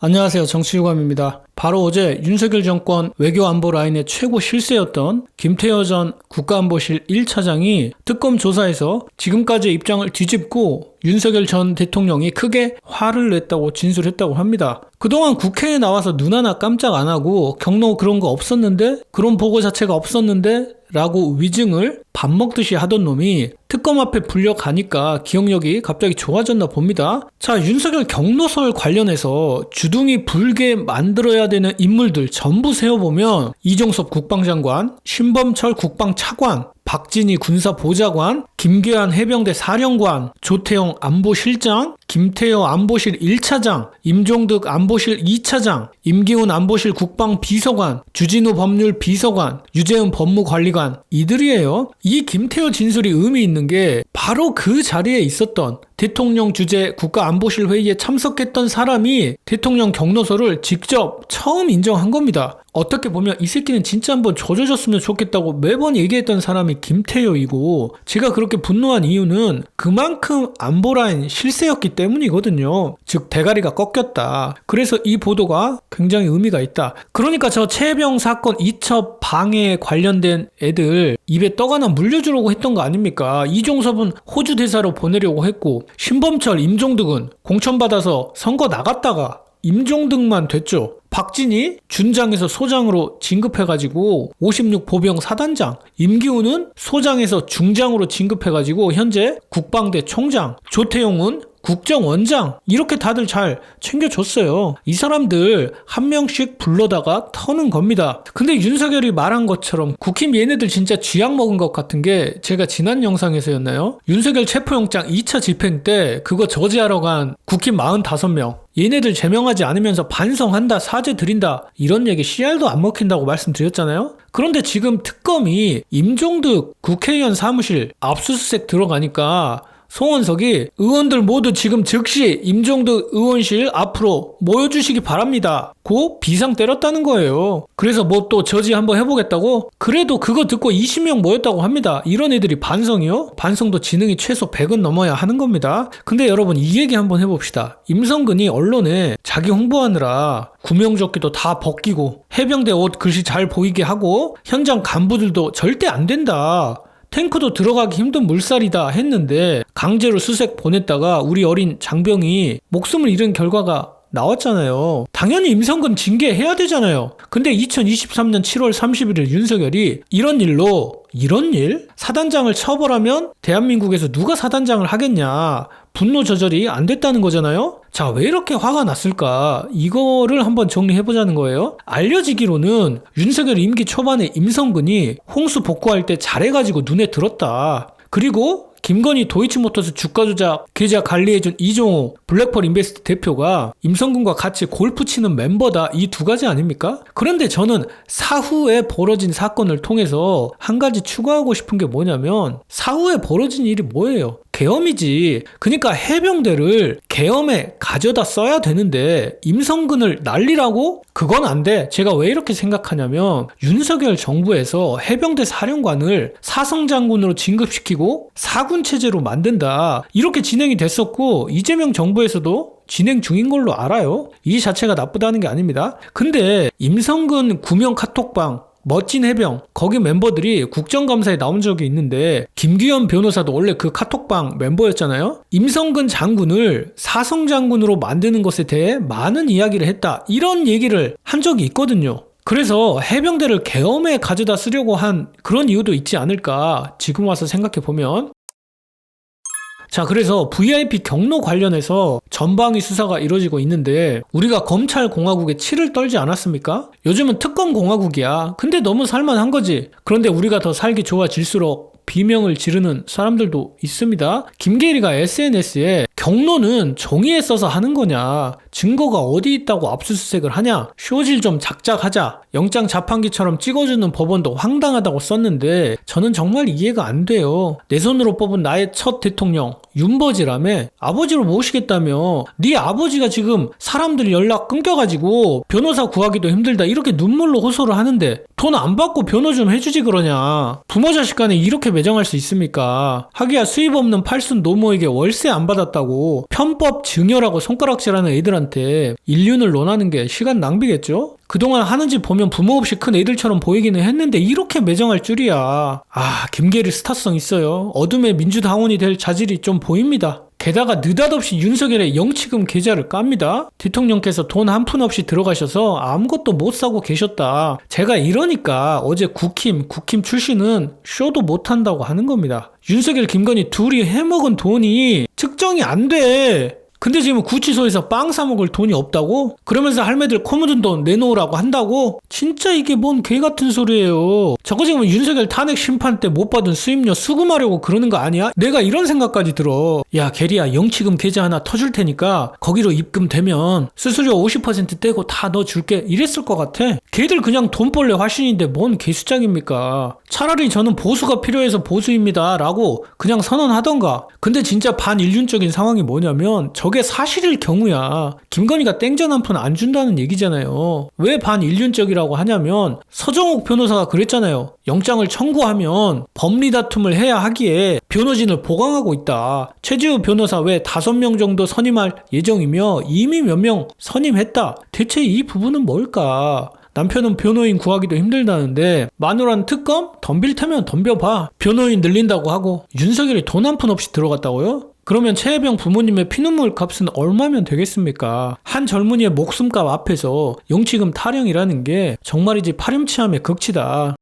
안녕하세요. 정치유감입니다. 바로 어제 윤석열 정권 외교안보 라인의 최고 실세였던 김태여 전 국가안보실 1차장이 특검 조사에서 지금까지의 입장을 뒤집고 윤석열 전 대통령이 크게 화를 냈다고 진술했다고 합니다. 그동안 국회에 나와서 눈 하나 깜짝 안 하고 경로 그런 거 없었는데 그런 보고 자체가 없었는데 라고 위증을 밥 먹듯이 하던 놈이 특검 앞에 불려가니까 기억력이 갑자기 좋아졌나 봅니다. 자, 윤석열 경로설 관련해서 주둥이 불게 만들어야 되는 인물들 전부 세워보면 이종섭 국방장관, 신범철 국방차관, 박진희 군사보좌관, 김계한 해병대 사령관, 조태영 안보실장, 김태여 안보실 1차장, 임종득 안보실 2차장, 임기훈 안보실 국방비서관, 주진우 법률 비서관, 유재은 법무관리관 이들이에요. 이 김태여 진술이 의미 있는 게 바로 그 자리에 있었던 대통령 주재 국가안보실 회의에 참석했던 사람이 대통령 경로서를 직접 처음 인정한 겁니다. 어떻게 보면 이 새끼는 진짜 한번 조져줬으면 좋겠다고 매번 얘기했던 사람이 김태효이고 제가 그렇게 분노한 이유는 그만큼 안보라인 실세였기 때문이거든요. 즉 대가리가 꺾였다. 그래서 이 보도가 굉장히 의미가 있다. 그러니까 저 최병 사건 이첩 방해에 관련된 애들 입에 떡 하나 물려주려고 했던 거 아닙니까? 이종섭은 호주 대사로 보내려고 했고 신범철, 임종득은 공천받아서 선거 나갔다가 임종득만 됐죠. 박진희 준장에서 소장으로 진급해가지고 56 보병 사단장, 임기훈은 소장에서 중장으로 진급해가지고 현재 국방대 총장, 조태용은 국정원장 이렇게 다들 잘 챙겨줬어요. 이 사람들 한 명씩 불러다가 터는 겁니다. 근데 윤석열이 말한 것처럼 국힘 얘네들 진짜 쥐약 먹은 것 같은 게 제가 지난 영상에서였나요? 윤석열 체포영장 2차 집행 때 그거 저지하러 간 국힘 45명 얘네들 제명하지 않으면서 반성한다, 사죄 드린다, 이런 얘기 씨알도 안 먹힌다고 말씀드렸잖아요? 그런데 지금 특검이 임종득 국회의원 사무실 압수수색 들어가니까 송원석이 의원들 모두 지금 즉시 임종득 의원실 앞으로 모여주시기 바랍니다. 고 비상 때렸다는 거예요. 그래서 뭐 또 저지 한번 해보겠다고? 그래도 그거 듣고 20명 모였다고 합니다. 이런 애들이 반성이요? 반성도 지능이 최소 100은 넘어야 하는 겁니다. 근데 여러분 이 얘기 한번 해봅시다. 임성근이 언론에 자기 홍보하느라 구명조끼도 다 벗기고 해병대 옷 글씨 잘 보이게 하고 현장 간부들도 절대 안 된다. 탱크도 들어가기 힘든 물살이다 했는데 강제로 수색 보냈다가 우리 어린 장병이 목숨을 잃은 결과가 나왔잖아요. 당연히 임성근 징계해야 되잖아요. 근데 2023년 7월 31일 윤석열이 이런 일로 이런 일? 사단장을 처벌하면 대한민국에서 누가 사단장을 하겠냐? 분노 조절이 안 됐다는 거잖아요? 자, 왜 이렇게 화가 났을까? 이거를 한번 정리해보자는 거예요. 알려지기로는 윤석열 임기 초반에 임성근이 홍수 복구할 때 잘해가지고 눈에 들었다. 그리고 김건희 도이치모터스 주가 조작 계좌 관리해준 이종호 블랙펄 인베스트 대표가 임성근과 같이 골프 치는 멤버다 이 두 가지 아닙니까? 그런데 저는 사후에 벌어진 사건을 통해서 한 가지 추가하고 싶은 게 뭐냐면 사후에 벌어진 일이 뭐예요? 계엄이지. 그러니까 해병대를 계엄에 가져다 써야 되는데 임성근을 날리라고? 그건 안 돼. 제가 왜 이렇게 생각하냐면 윤석열 정부에서 해병대 사령관을 사성 장군으로 진급시키고 사군 체제로 만든다. 이렇게 진행이 됐었고 이재명 정부에서도 진행 중인 걸로 알아요. 이 자체가 나쁘다는 게 아닙니다. 근데 임성근 구명 카톡방 멋진 해병 거기 멤버들이 국정감사에 나온 적이 있는데 김규현 변호사도 원래 그 카톡방 멤버였잖아요. 임성근 장군을 사성 장군으로 만드는 것에 대해 많은 이야기를 했다. 이런 얘기를 한 적이 있거든요. 그래서 해병대를 계엄에 가져다 쓰려고 한 그런 이유도 있지 않을까 지금 와서 생각해 보면 자, 그래서 VIP 경로 관련해서 전방위 수사가 이루어지고 있는데 우리가 검찰 공화국에 치를 떨지 않았습니까? 요즘은 특검 공화국이야. 근데 너무 살만한 거지. 그런데 우리가 더 살기 좋아질수록 비명을 지르는 사람들도 있습니다. 김계리가 SNS에 경로는 종이에 써서 하는 거냐, 증거가 어디 있다고 압수수색을 하냐, 쇼질 좀 작작하자, 영장 자판기처럼 찍어주는 법원도 황당하다고 썼는데 저는 정말 이해가 안 돼요. 내 손으로 뽑은 나의 첫 대통령 윤버지라며 아버지로 모시겠다며 네 아버지가 지금 사람들 연락 끊겨가지고 변호사 구하기도 힘들다 이렇게 눈물로 호소를 하는데 돈 안 받고 변호 좀 해주지 그러냐 부모 자식 간에 이렇게 매정할 수 있습니까? 하기야 수입 없는 팔순 노모에게 월세 안 받았다고 편법 증여라고 손가락질하는 애들한테 인륜을 논하는 게 시간 낭비겠죠? 그동안 하는 짓 보면 부모 없이 큰 애들처럼 보이기는 했는데 이렇게 매정할 줄이야. 아, 김계리 스타성 있어요. 어둠의 민주당원이 될 자질이 좀 보입니다. 게다가 느닷없이 윤석열의 영치금 계좌를 깝니다. 대통령께서 돈 한 푼 없이 들어가셔서 아무것도 못 사고 계셨다. 제가 이러니까 어제 국힘, 국힘 출신은 쇼도 못 한다고 하는 겁니다. 윤석열, 김건희 둘이 해먹은 돈이 측정이 안 돼. 근데 지금 구치소에서 빵 사 먹을 돈이 없다고? 그러면서 할매들 코 묻은 돈 내놓으라고 한다고? 진짜 이게 뭔 개 같은 소리예요. 저거 지금 윤석열 탄핵 심판 때 못 받은 수입료 수금하려고 그러는 거 아니야? 내가 이런 생각까지 들어. 야, 게리야, 영치금 계좌 하나 터줄 테니까 거기로 입금되면 수수료 50% 떼고 다 넣어줄게. 이랬을 것 같아. 걔들 그냥 돈벌레 화신인데 뭔 개수작입니까? 차라리 저는 보수가 필요해서 보수입니다. 라고 그냥 선언하던가. 근데 진짜 반인륜적인 상황이 뭐냐면 저게 사실일 경우야. 김건희가 땡전 한 푼 안 준다는 얘기잖아요. 왜 반인륜적이라고 하냐면 서정욱 변호사가 그랬잖아요. 영장을 청구하면 법리 다툼을 해야 하기에 변호진을 보강하고 있다. 최지우 변호사 외 다섯 명 정도 선임할 예정이며 이미 몇 명 선임했다. 대체 이 부분은 뭘까? 남편은 변호인 구하기도 힘들다는데 마누라는 특검? 덤빌 테면 덤벼봐. 변호인 늘린다고 하고 윤석열이 돈 한 푼 없이 들어갔다고요? 그러면 최혜병 부모님의 피눈물 값은 얼마면 되겠습니까? 한 젊은이의 목숨값 앞에서 영치금 타령이라는 게 정말이지 파렴치함의 극치다.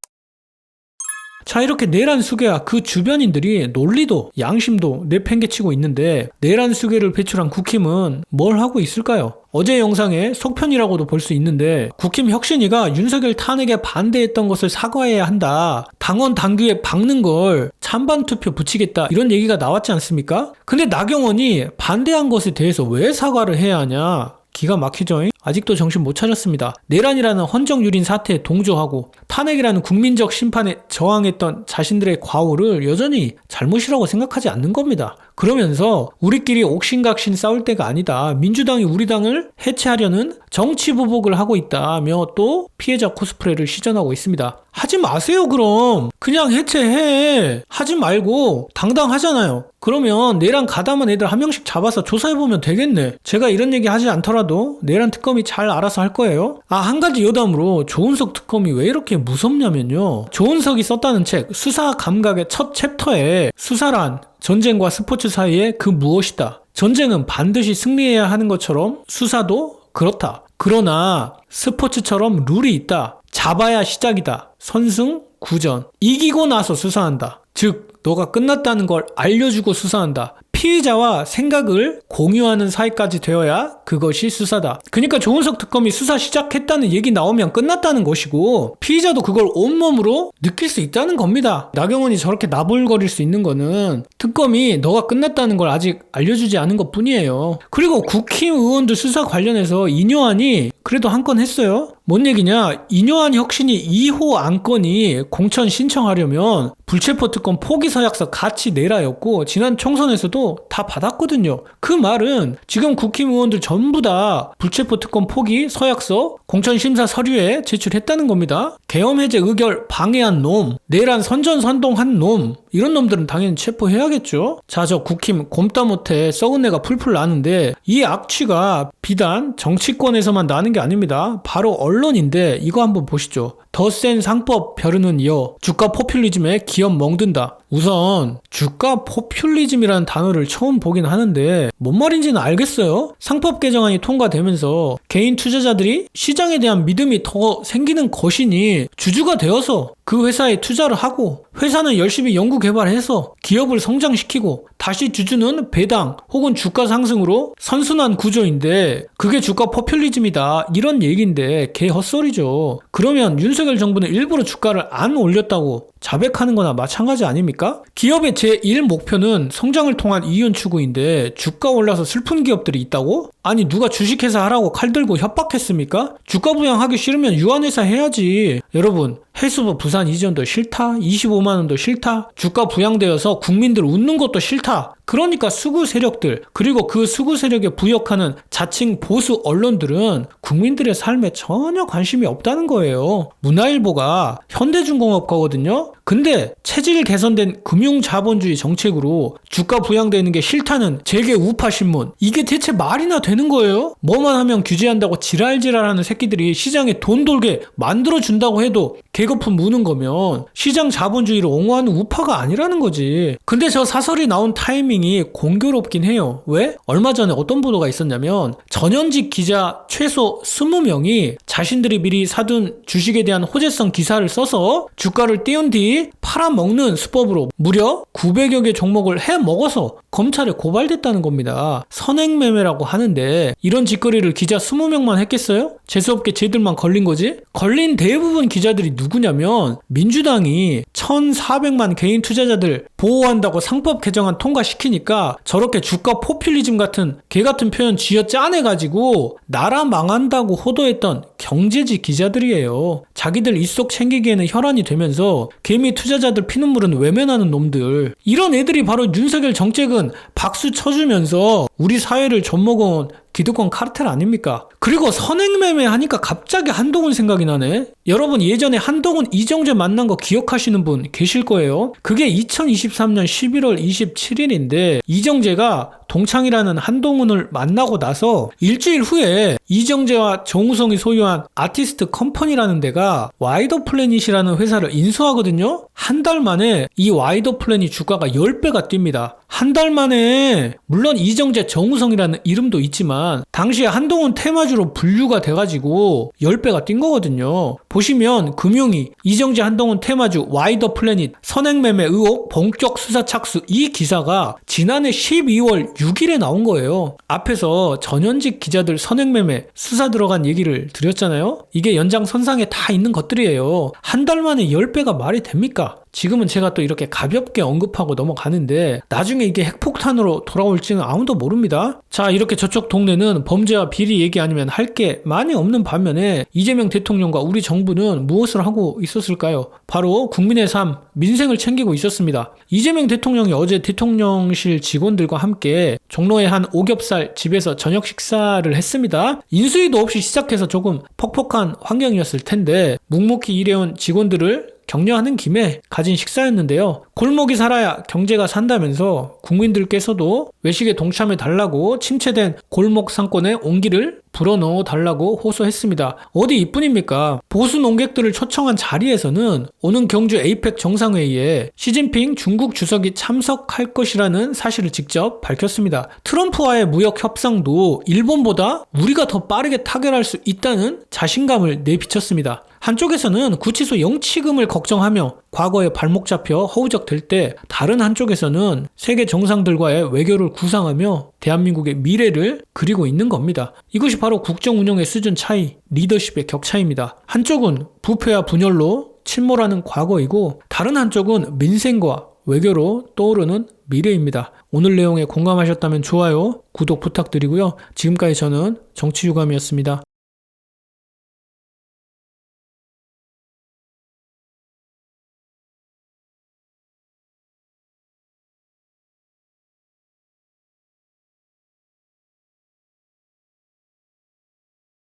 자 이렇게 내란 수계와 그 주변인들이 논리도 양심도 내팽개치고 있는데 내란 수계를 배출한 국힘은 뭘 하고 있을까요? 어제 영상의 속편이라고도 볼 수 있는데 국힘 혁신위가 윤석열 탄핵에 반대했던 것을 사과해야 한다. 당원 당규에 박는 걸 찬반 투표 붙이겠다. 이런 얘기가 나왔지 않습니까? 근데 나경원이 반대한 것에 대해서 왜 사과를 해야 하냐? 기가 막히죠. 아직도 정신 못 차렸습니다. 내란이라는 헌정유린 사태에 동조하고 탄핵이라는 국민적 심판에 저항했던 자신들의 과오를 여전히 잘못이라고 생각하지 않는 겁니다. 그러면서 우리끼리 옥신각신 싸울 때가 아니다. 민주당이 우리 당을 해체하려는 정치 보복을 하고 있다며 또 피해자 코스프레를 시전하고 있습니다. 하지 마세요, 그럼. 그냥 해체해. 하지 말고 당당하잖아요. 그러면 내란 가담한 애들 한 명씩 잡아서 조사해보면 되겠네. 제가 이런 얘기 하지 않더라도 내란 특검 이 잘 알아서 할 거예요. 아, 한 가지 여담으로 조은석 특검이 왜 이렇게 무섭냐면요. 조은석이 썼다는 책, 수사 감각의 첫 챕터에 수사란 전쟁과 스포츠 사이의 그 무엇이다. 전쟁은 반드시 승리해야 하는 것처럼 수사도 그렇다. 그러나 스포츠처럼 룰이 있다. 잡아야 시작이다. 선승, 구전. 이기고 나서 수사한다. 즉, 너가 끝났다는 걸 알려주고 수사한다. 피의자와 생각을 공유하는 사이까지 되어야 그것이 수사다. 그러니까 조은석 특검이 수사 시작했다는 얘기 나오면 끝났다는 것이고 피의자도 그걸 온몸으로 느낄 수 있다는 겁니다. 나경원이 저렇게 나불거릴 수 있는 거는 특검이 너가 끝났다는 걸 아직 알려주지 않은 것 뿐이에요. 그리고 국힘 의원들 수사 관련해서 이뇨한이 그래도 한 건 했어요. 뭔 얘기냐? 이뇨한 혁신이 2호 안건이 공천 신청하려면 불체포 특검 포기 서약서 같이 내라였고 지난 총선에서도 다 받았거든요. 그 말은 지금 국힘 의원들 전부 다 불체포 특검 포기 서약서 공천 심사 서류에 제출했다는 겁니다. 계엄 해제 의결 방해한 놈, 내란 선전 선동한 놈 이런 놈들은 당연히 체포해야겠죠. 자, 저 국힘 곰따 못해 썩은 내가 풀풀 나는데 이 악취가 비단 정치권에서만 나는 게 아닙니다. 바로 언론인데 이거 한번 보시죠. 더 센 상법 벼르는 이어 주가 포퓰리즘에 기업 멍든다. 우선 주가 포퓰리즘이라는 단어를 처음 보긴 하는데 뭔 말인지는 알겠어요. 상법 개정안이 통과되면서 개인 투자자들이 시장에 대한 믿음이 더 생기는 것이니 주주가 되어서 그 회사에 투자를 하고 회사는 열심히 연구 개발해서 기업을 성장시키고 다시 주주는 배당 혹은 주가 상승으로 선순환 구조인데 그게 주가 포퓰리즘이다 이런 얘기인데 개 헛소리죠. 그러면 윤석열 정부는 일부러 주가를 안 올렸다고 자백하는 거나 마찬가지 아닙니까? 기업의 제1 목표는 성장을 통한 이윤 추구인데 주가 올라서 슬픈 기업들이 있다고? 아니 누가 주식회사 하라고 칼 들고 협박했습니까? 주가 부양하기 싫으면 유한회사 해야지. 여러분 해수부 부산 이전도 싫다. 25만 원도 싫다. 주가 부양되어서 국민들 웃는 것도 싫다. 그러니까 수구 세력들 그리고 그 수구 세력에 부역하는 자칭 보수 언론들은 국민들의 삶에 전혀 관심이 없다는 거예요. 문화일보가 현대중공업 거거든요. 근데 체질 개선된 금융 자본주의 정책으로 주가 부양되는 게 싫다는 재계 우파 신문. 이게 대체 말이나 되는 거예요? 뭐만 하면 규제한다고 지랄지랄하는 새끼들이 시장에 돈 돌게 만들어 준다고 해도 개거품 무는 거면 시장 자본주의를 옹호하는 우파가 아니라는 거지. 근데 저 사설이 나온 타이밍이 공교롭긴 해요. 왜? 얼마 전에 어떤 보도가 있었냐면 전현직 기자 최소 20명이 자신들이 미리 사둔 주식에 대한 호재성 기사를 써서 주가를 띄운 뒤 팔아먹는 수법으로 무려 900여 개 종목을 해 먹어서 검찰에 고발됐다는 겁니다. 선행매매라고 하는데 이런 짓거리를 기자 20명만 했겠어요? 재수없게 쟤들만 걸린 거지? 걸린 대부분 기자들이 누구냐면 민주당이 1,400만 개인 투자자들 보호한다고 상법 개정안 통과시키니까 저렇게 주가 포퓰리즘 같은 개 같은 표현 쥐어 짜내가지고 나라 망한다고 호도했던 경제지 기자들이에요. 자기들 입속 챙기기에는 혈안이 되면서 개미 투자자들 피눈물은 외면하는 놈들. 이런 애들이 바로 윤석열 정책은 박수 쳐주면서 우리 사회를 젖먹은 기득권 카르텔 아닙니까? 그리고 선행매매 하니까 갑자기 한동훈 생각이 나네. 여러분 예전에 한동훈 이정재 만난 거 기억하시는 분 계실 거예요. 그게 2023년 11월 27일인데 이정재가 동창이라는 한동훈을 만나고 나서 일주일 후에 이정재와 정우성이 소유한 아티스트 컴퍼니라는 데가 와이더 플래닛이라는 회사를 인수하거든요. 한 달 만에 이 와이더 플래닛 주가가 10배가 뜁니다. 한 달 만에 물론 이정재 정우성이라는 이름도 있지만 당시에 한동훈 테마주로 분류가 돼가지고 10배가 뛴 거거든요. 보시면 금융위 이정재 한동훈 테마주 와이더 플래닛 선행매매 의혹 본격 수사 착수 이 기사가 지난해 12월 6일에 나온 거예요. 앞에서 전현직 기자들 선행매매 수사 들어간 얘기를 드렸잖아요. 이게 연장선상에 다 있는 것들이에요. 한 달 만에 10배가 말이 됩니까? 지금은 제가 또 이렇게 가볍게 언급하고 넘어가는데 나중에 이게 핵폭탄으로 돌아올지는 아무도 모릅니다. 자 이렇게 저쪽 동네는 범죄와 비리 얘기 아니면 할 게 많이 없는 반면에 이재명 대통령과 우리 정부 는 무엇을 하고 있었을까요? 바로 국민의 삶, 민생을 챙기고 있었습니다. 이재명 대통령이 어제 대통령실 직원들과 함께 종로의 한 오겹살 집에서 저녁 식사를 했습니다. 인수위도 없이 시작해서 조금 퍽퍽한 환경이었을 텐데 묵묵히 일해온 직원들을 격려하는 김에 가진 식사였는데요. 골목이 살아야 경제가 산다면서 국민들께서도 외식에 동참해 달라고 침체된 골목 상권에 온기를 불어넣어 달라고 호소했습니다. 어디 이뿐입니까? 보수 농객들을 초청한 자리에서는 오는 경주 에이펙 정상회의에 시진핑 중국 주석이 참석할 것이라는 사실을 직접 밝혔습니다. 트럼프와의 무역 협상도 일본보다 우리가 더 빠르게 타결할 수 있다는 자신감을 내비쳤습니다. 한쪽에서는 구치소 영치금을 걱정하며 과거에 발목 잡혀 허우적 될 때 다른 한쪽에서는 세계 정상들과의 외교를 구상하며 대한민국의 미래를 그리고 있는 겁니다. 이것이 바로 국정 운영의 수준 차이, 리더십의 격차입니다. 한쪽은 부패와 분열로 침몰하는 과거이고 다른 한쪽은 민생과 외교로 떠오르는 미래입니다. 오늘 내용에 공감하셨다면 좋아요, 구독 부탁드리고요. 지금까지 저는 정치유감이었습니다.